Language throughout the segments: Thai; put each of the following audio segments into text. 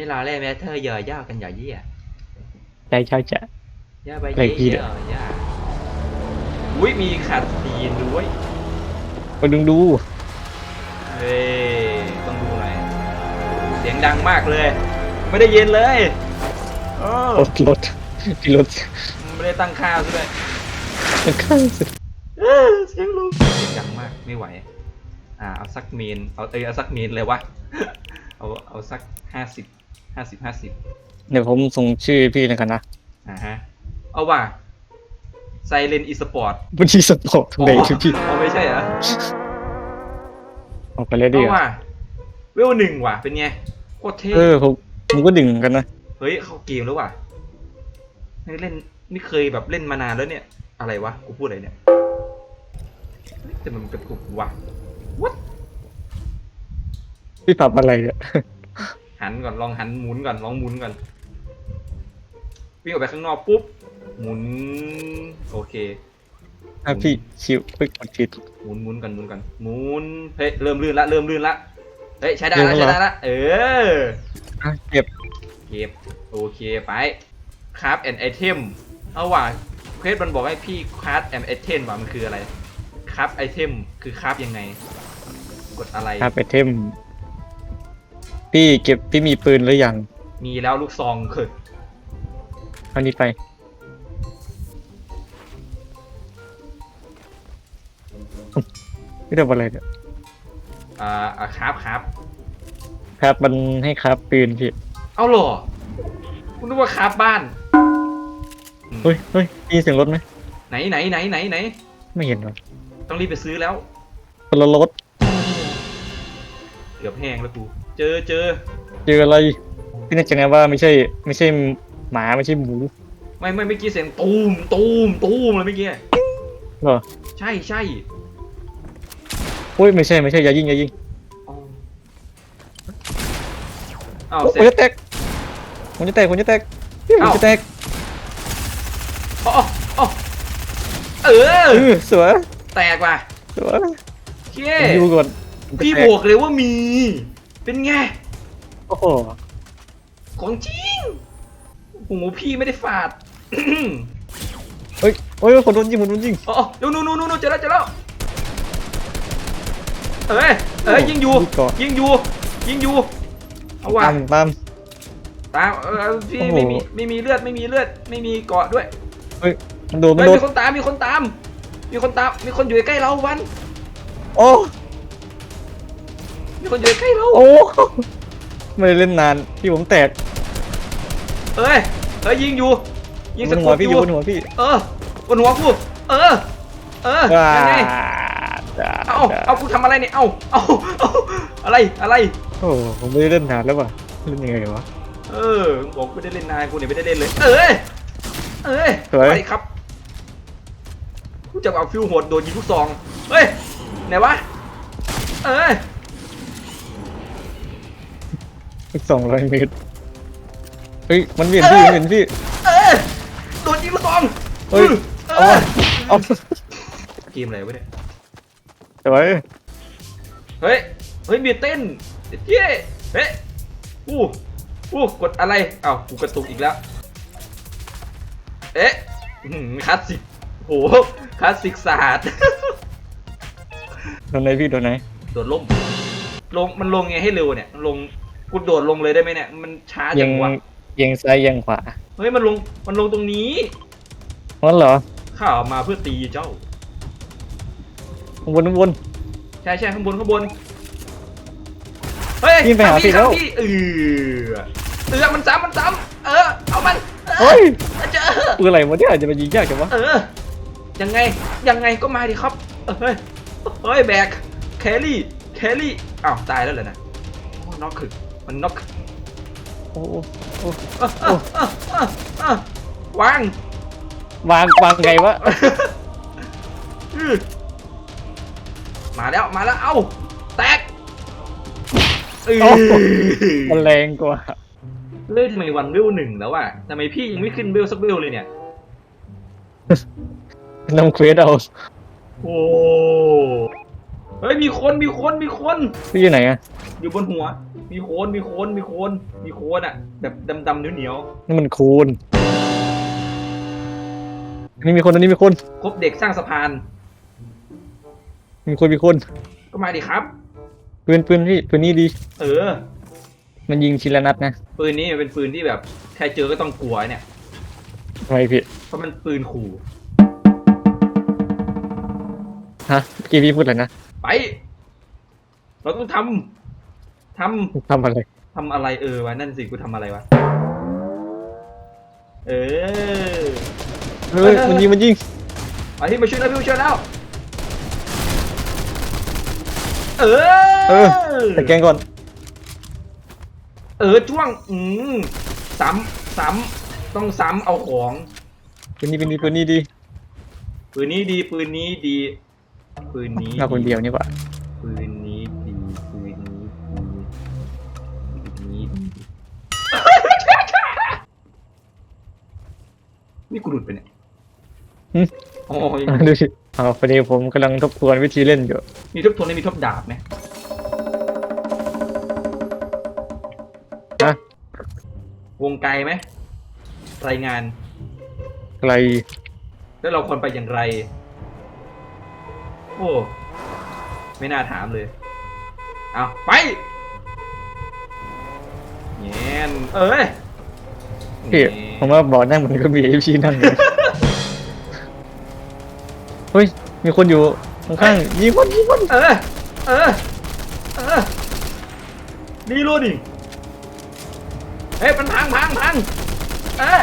นี่เราเล่นแมทเธอร์ย่อย่ากันอย่าเยี่ยใช่ใช่จะย่าไปอะไรพี่เยี่เนี่ยยย่าอุ้ยมีขาดดีนด้วยไปดึงดูเฮ้ยต้องดูหน่อยเสียงดังมากเลย ไม่ได้เย็นเลยโอ้รถรถที่รถไม่ได้ตั้งค่าซะด้วยข้างสุดเออเสียงลงเสียงดังมากไม่ไหวอ่าเอาสักเมนเอาเอยเอาสักเมนเลยวะเอาเอาสักห้าสิบ ห้าสิบห้าสิบเดี๋ยวผมส่งชื่อพี่แล้วกันนะอ่าฮะ เอาว่ะไซเลนอีสปอร์ตบัญชีสปอร์ตเลยพี่อ๋อไม่ใช่เหรอออกไปเลยดิเอาว่ะเวลหนึ่งว่ะ เป็นไงโคตรเท่เออผมผมก็ดึงเหมือนกันนะเฮ้ย เข้าเกมแล้วว่ะไม่ได้เล่นไม่เคยแบบเล่นมานานแล้วเนี่ย อะไรวะ กูพูดอะไรเนี่ยเฮ้ยแต่มันเป็นกลุ่มว่ะ what พี่ปรับอะไรเนี่ย หันก่อนลองหันหมุนก่อนลองหมุนก่อนวิ่งออกไปข้างนอกปุ๊บหมุนโอเคถ้าพี่ชิวเฮ้ยกดผิดหมุนหมุนกันหมุนกันหมุนเฮ้ยเริ่มลื่นละเริ่มลื่นละเฮ้ยใช้ได้ลื่ละนแล้วใช้เหรอได้ละเอออะเก็บเก็บโอเคไปคราฟแอนไอเทมเอาว่ะเควสมันบอกให้พี่คราฟแอนไอเทมว่ามันคืออะไรคราฟไอเทมคือคราฟยังไง กดอะไรครับไอเทม พี่เก็บพี่มีปืนหรือยังมีแล้วลูกซองคือเอานี้ไปพี่ทำอะไรเนี่ยอ่าอ่าคราฟคราฟครับมันให้ครับปืนพี่เอาเหรอคุณนึกว่าคราฟบ้าน เฮ้ยเฮ้ยมีเสียงรถไหมไหนไหนไหนไหนไหนไม่เห็นวะต้องรีบไปซื้อแล้วคนละรถเกือบแห้งแล้วกู เจอเจอ เจออะไรพี่น่าจะไงว่าไม่ใช่ไม่ใช่หมาไม่ใช่หมูไม่ไม่เมื่อกี้เสียงตูมตูมตูมเลยเมื่อกี้เหรอใช่ใช่โอ้ยไม่ใช่ไม่ใช่อย่ายิงอย่ายิงอ๋ออ้าวโอ้เสร็ยจจะแตกผมจะแตกผมจะแตกพี่ผมเอ้า จะแตกอ๋ออ๋อเออเออสวยแตกว่ะสวยเย้ ผมอยู่ก่อนผมจะพี่แตบอกเลยว่ามี เป็นไง โอ้โหของจริงโอ้โหพี่ไม่ได้ฝาด เฮ้ยโอ้ยคนโดนยิงคนโดนยิง อ๋อเดี๋ยวนู่นนู่นนู่นเจอแล้วเจอแล้วเอ้ยเอ้ยยิงอยู่ลูกเกาะยิงอยู่ ยิงอยู่ เอาว่ะตามตามตามเออพี่โอ้โหไม่มีไม่มีเลือดไม่มีเลือดไม่มีเกาะด้วย เฮ้ยมันโดนมันเฮ้ยโดนมีคนตามมีคนตาม มีคนตามมีคนอยู่ใกล้เราวัน โอ้ มีคนอยู่ใกล้เราโอ้ไม่ได้เล่นนานพี่ผมแตกเอ้ยเอ้ยยิงอยู่ ยิงบสนกุหัวลพี่ออยู่ยู่บนหัวพี่เออบนหัวกูเออ เออว้ายังไงจ้าเอาเอากูทำอะไรเนี่ยเอาเอาเอาอะไรอะไร โอ้ผมไม่ได้เล่นนานแล้วว่ะเล่นยังไงวะ เออบอกไม่ได้เล่นนานกูเนี่ยไม่ได้เล่นเลย เอ้ยเอ้ยสวย ไปครับกูจะเอาฟิวโหดโดนยิงลูกซองเฮ้ยไหนวะเอ้ย อีกสองร้อยเมตร เฮ้ย มันเวียนพี่มันเวียนพี่ เอ้ยโดนยิงลูกซองเฮ้ย เอเอาอวะเอาเกมอะไรวะเนี่ย สวยเฮ้ย เฮ้ยมีเต้นเย้เฮ้ยอู้อู้กดอะไรอ้าวกูกระตุกอีกแล้ว เอ๊ะอื้อหือคลาสสิกโหคลาสสิกศาสตร์ โดนไหนพี่โดนไหน โดดล่ม ลงมันลงไงให้เร็วเนี่ย ลง กูโดดลงเลยได้ไหมเนี่ย มันช้ายัจังงวะยังซ้ายยังขวาเฮ้ยมันลงมันลงตรงนี้งั้นเหรอข้าเอามาเพื่อตีเจ้าข้างบนข้างบนใช่ใช่ข้างบนข้างบน เฮ้ยยิงไปหาข้พี่แล้วข้งพี่เออเออมันซ้ำมันซ้ำเออ เอามันออเฮ้ยเจอปืนอะไรวะเนี่ยจะมายิงยากจังวะเออ ยังไง ยังไงก็มาดิครับ เฮ้ย เฮ้ย แบก แครี่ แครี่ อ้าว ตายแล้วเหรอนะโอ้น็อกคือ มันน็อกโอ้โอ้โอ้เออเออเออเออเออวางวางวางไงวะอื้อมาแล้วมาแล้วเอ้าแตกเออโอ้มันแรงกว่าเล่นไม่วันเวลหนึ่งแล้วอะทำไมพี่ยังไม่ขึ้นเวลสักเวลเลยเนี่ยน้ำเควสเอา โอ้ เฮ้ยมีคนมีคนมีคน พี่อยู่ไหนอะอยู่บนหัว มีโคนมีโคนมีโคนมีโคนอะ แบบดำๆเหนียวนี่มันคูณอันนี่มีคนอันนี้มีคนๆคบเด็กสร้างสะพาน มีคนมีคนก็มาดิครับ ปืนปืนพี่ปืนนี้ดี เออ มันยิงชิ้นละนัดนะปืนนี้เป็นปืนที่แบบใครเจอก็ต้องกลัวเนี่ย ทำไมพี่เพราะมันปืนขู่ฮะเมื่อกี้พี่พูดอะไรนะ ไป เราต้องทำทำทำอะไรทำอะไรเออวะนั่นสิกูทำอะไรวะ เออ เฮ้ย มันยิง มันยิงเอาที่มาช่วยแล้วพี่มาช่วยแล้ว เออเออแต่แกงก่อน เออจ้วง อืมซ้ำซ้ำต้องซ้ำเอาของ ปืนนี้ปืนนี้ปืนนี้ดี ปืนนี้ดีปืนนี้ดี ปืนนี้มาคนเดียวนี่หว่าปืนนี้ดีปืนนี้ดีปืนนี้ดีนี่กูหลุดไปเนี่ยหึอ๋อยังอะดูสิเอาพอดีผมกำลังทบทวนวิธีเล่นอยู่ มีทุบทวนและมีทุบดาบไหมนะวงไกลไหมรายงานไกลแล้วเราควรไปอย่างไร โอ้ ไม่น่าถามเลย เอาไปเงี้ยนเอ้ยพี่นี่ผมว่าบอร์ดนั่งมันก็มีไอพี่นั่งอยู่เฮ้ย มีคนอยู่ข้างๆยิงคนยิงคนเออ เออ เออดีรู้ดิเฮ้ยมันพังพังพังเออ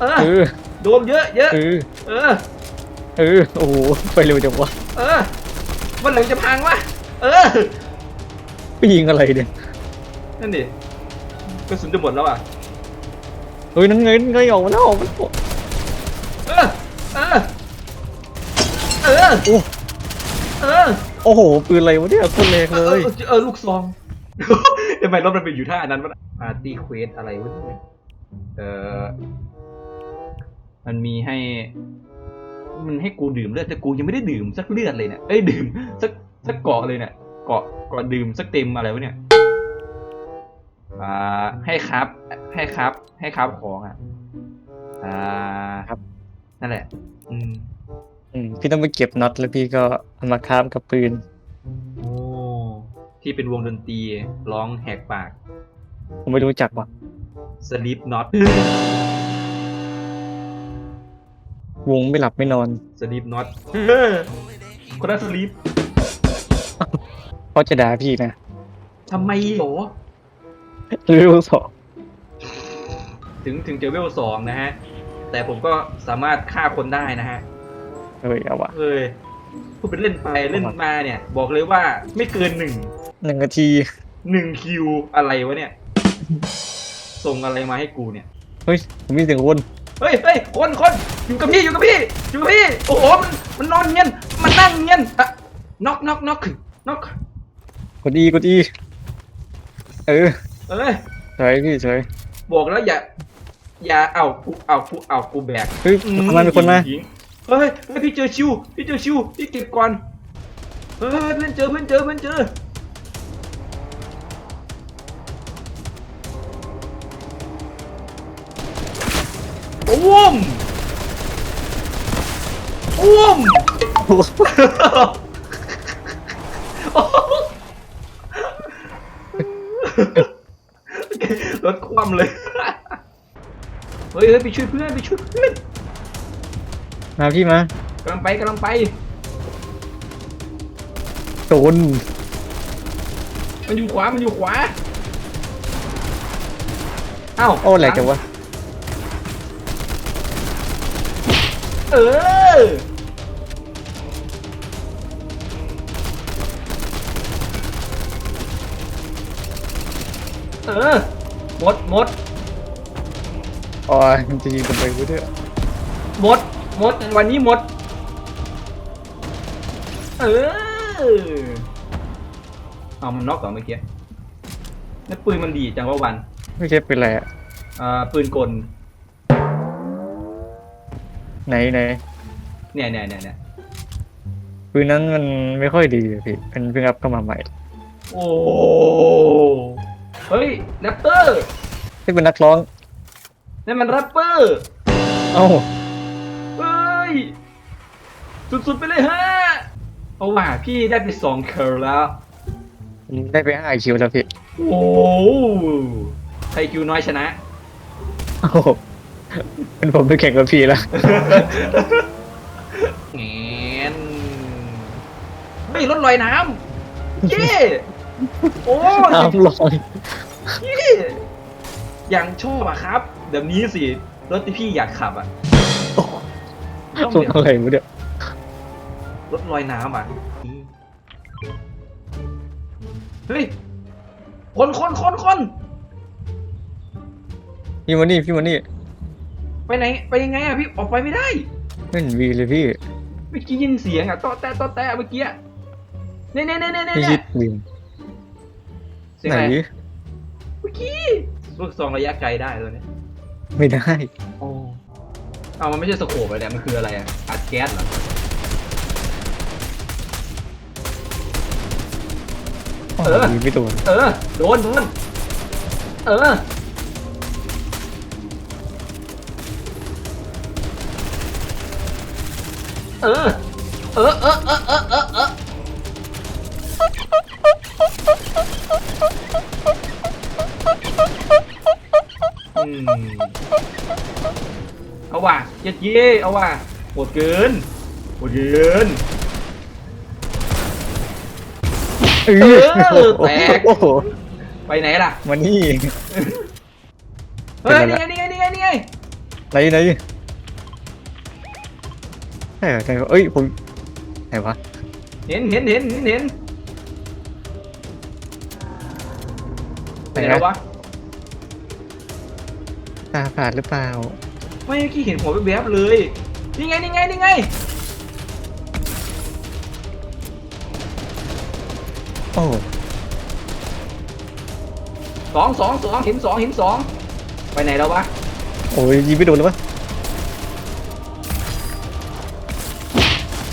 เออเออโดนเยอะเยอะเออ เออเออโอ้โหไปเร็วจังวะเออมันหลังจะพังวะเออ ไปยิงอะไรเนี่ยนั่นดิกระสุนจะหมดแล้วอะ เฮ้ยนั่นไงนั่นไงออกมาแล้วออกมาแล้วเออ เออ เออ โอ้เออ โอ้โหปืนอะไรวะเนี่ยโคนแรงเอเลอยเออ ลูกซอง ทำไมรถมันเป็นอยู่ท่านั้นวะปาร์ตี้เควสอะไรวะเนี่ย เออ มันมีให้ มันให้กูดื่มเลือดแต่กูยังไม่ได้ดื่มสักเลือดเลยเนี่ยเอ้ยดื่มสักสักเกาะเลยเนี่ยเกาะเกาะดื่มสักเต็มอะไรวะเนี่ยอ่าให้ครับ ให้ครับ ให้ครับของอะอ่าครับ นั่นแหละ อืมอืมพี่ต้องไปเก็บน็อตแล้วพี่ก็เอามาคราฟกับปืนโอ้ที่เป็นวงดนตรีร้องแหกปาก ผมไม่รู้จักว่ะ Sleep Not วงไม่หลับไม่นอน Sleep Not คนนั้น Sleep เขาจะด่าพี่นะทำไมโหรอเรื่องสองถึงถึงจะเวลสองนะฮะ แต่ผมก็สามารถฆ่าคนได้นะฮะเฮ้ยเอาวะเอ้ยพูดเป็นเล่นไปเล่นมาเนี่ย บอกเลยว่าไม่เกินหนึ่งหนึ่งนาทีหนึ่งคิวอะไรวะเนี่ย ส่งอะไรมาให้กูเนี่ย เฮ้ยผมมีเสียงวน เฮ้ยเฮ้ยคนคนอยู่กับพี่อยู่กับพี่อยู่กับพี่โอ้โหมันมันนอนเงียนมันนั่งเงียนอะน็อกน็อกน็อกน็อกกดอีกดอีเออเอ้ยสวยพี่สวยบอกแล้วอย่าอย่าเอากูเอากูเอากูแบกเฮ้ยอืทำไมมีคนมาหญิงเฮ้ยเฮ้ยพี่เจอชิวพี่เจอชิวพี่เก็บก่อนเฮ้ยเพื่อนเจอเพื่อนเจอเพื่อนเจออ้ รถคว่ำเลย เฮ้ยเฮ้ยไปช่วยเพื่อนไปช่วยเพื่อนมาพี่มากำลังไปกำลังไป โดนมันอยู่ขวา มันอยู่ขวาเอ้าโอ้แหลกจังวะ เออเอ มดหมดอ๋อมันจะยิงกันไปกูด้วยหมดหมดวันนี้หมด เออเอามันน็อกก่อนเมื่อกี้แล้วปืนมันดีจังว่าวันไม่ใช่เป็นไรอะอ่าปืนกลไหนไหนเนี่ยเนี่ยเนี่ยเนี่ยเปืนนั้นมันไม่ค่อยดีอะพี่เป็นเพิ่งอัพเข้ามาใหม่ โอ้เฮ้ยแรปเตอร์ ที่เป็นนักร้อง นั่นมันแรปเปอร์ เอ้า เฮ้ย สุดๆไปเลยฮะ เอาว่ะพี่ได้ไปสองเคิร์แล้ว ได้ไปห้าคิวแล้วพี่โอ้ใครคิวน้อยชนะ โอ้โหเป็นผมไปแข่งกับพี่แล้ว แงนเฮ้ยรถลอยน้ำเย้ โอ้น้ำลอย เย้อ ย่างชอบอะครับแบบนี้สิรถที่พี่อยากขับอะต้องส่งแบบอะไรมาเนี่ยรถลอยน้ำอะเฮ้ยคนคนคนคนพี่มานี่พี่มานี่ไปไหนไปยังไงอะพี่ออกไปไม่ได้ไม่เห็นวีเลยพี่เมื่อกี้ยินเสียงอะต้อแตะต้อแตะเมื่อกี้อะเนี่ยเนี่ยเนี่ยเนี่ยไม่เนี่ยิยดวีเสียงไหนอะไรเมื่อกี้ ลูกซองระยะไกลได้ตัวเนี้ยไม่ได้ โอ้เอามันไม่ใช่สโคปเลยเนี่ยมันคืออะไรอะอัดแก๊สเหรอโอ้เออยิงไม่โดนเออโดนโดนเออเออเออเออเออเออเออ เอออืมเอาว่ะเย็ดเย่เอาว่ะโหดเกินโหดเกินเออแตกโอ้โหไปไหนล่ะมานี่เฮ้ยเป็นนี่ไรไงนี่ไงนี่ไงนี่ไงไหนไหนใช่เหรอใช่เหรอเอ้ยผมไหนวะเห็นเห็นเห็นเห็นเห็นไปไหนแล้ววะ ตาฝาดหรือเปล่า ไม่เมื่อกี้เห็นหัวแวบๆเลย นี่ไงนี่ไงนี่ไง โอ้สองสองสองเห็นสองเห็นสองไปไหนแล้ววะโอ้ยยิงไม่โดนเลยวะ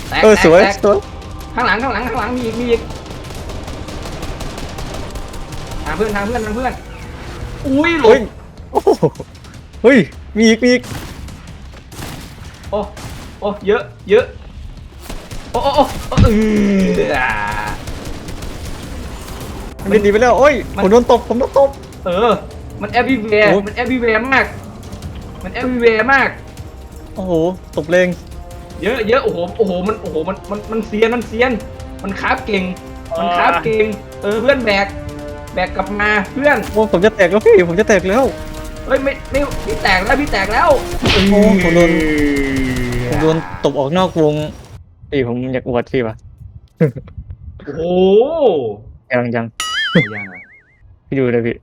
แตกเออแตกสวยแตกสวยข้างหลังข้างหลังข้างหลังมีอีกมีอีกหาเพื่อนหาเพื่อนหาเพื่อน อุ้ยหลเฮ้ยบโอ้โห เฮ้ย มีอีกมีอีกโอ้โอ้เยอะเยอะโอ้โอ้โอ้โอ้เออมันหนีไปแล้วโอ้ยมันผมโดนตบผมโดนตบ เออ มันแอ v ิ r วโอ้มันแอ v ิ r วมาก มันแอ v ิ r วมาก โอ้โหตบแรงเยอะเยอะโอ้โหโอ้โหมันโอ้โหมันมันมันเซียนมันเซียน มันคราฟเก่ง มันคราฟเก่ง เออเพื่อนแบกแบกกลับมาเพื่อน โอ้ผมจะแตกแล้วพี่ผมจะแตกแล้ว เฮ้ยไม่ไม่พี่แตกแล้วพี่แตกแล้วโอ้ผมโดนผมโดนตบออกนอกวงพี่ผมอยากอวดพี่ปะโอ้โหยังยังยังอะพี่ดูเลยพี่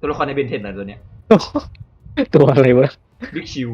ตัวละครในเบนเทนอะไรตัวเนี้ยตัวอะไรวะบิ๊กชิว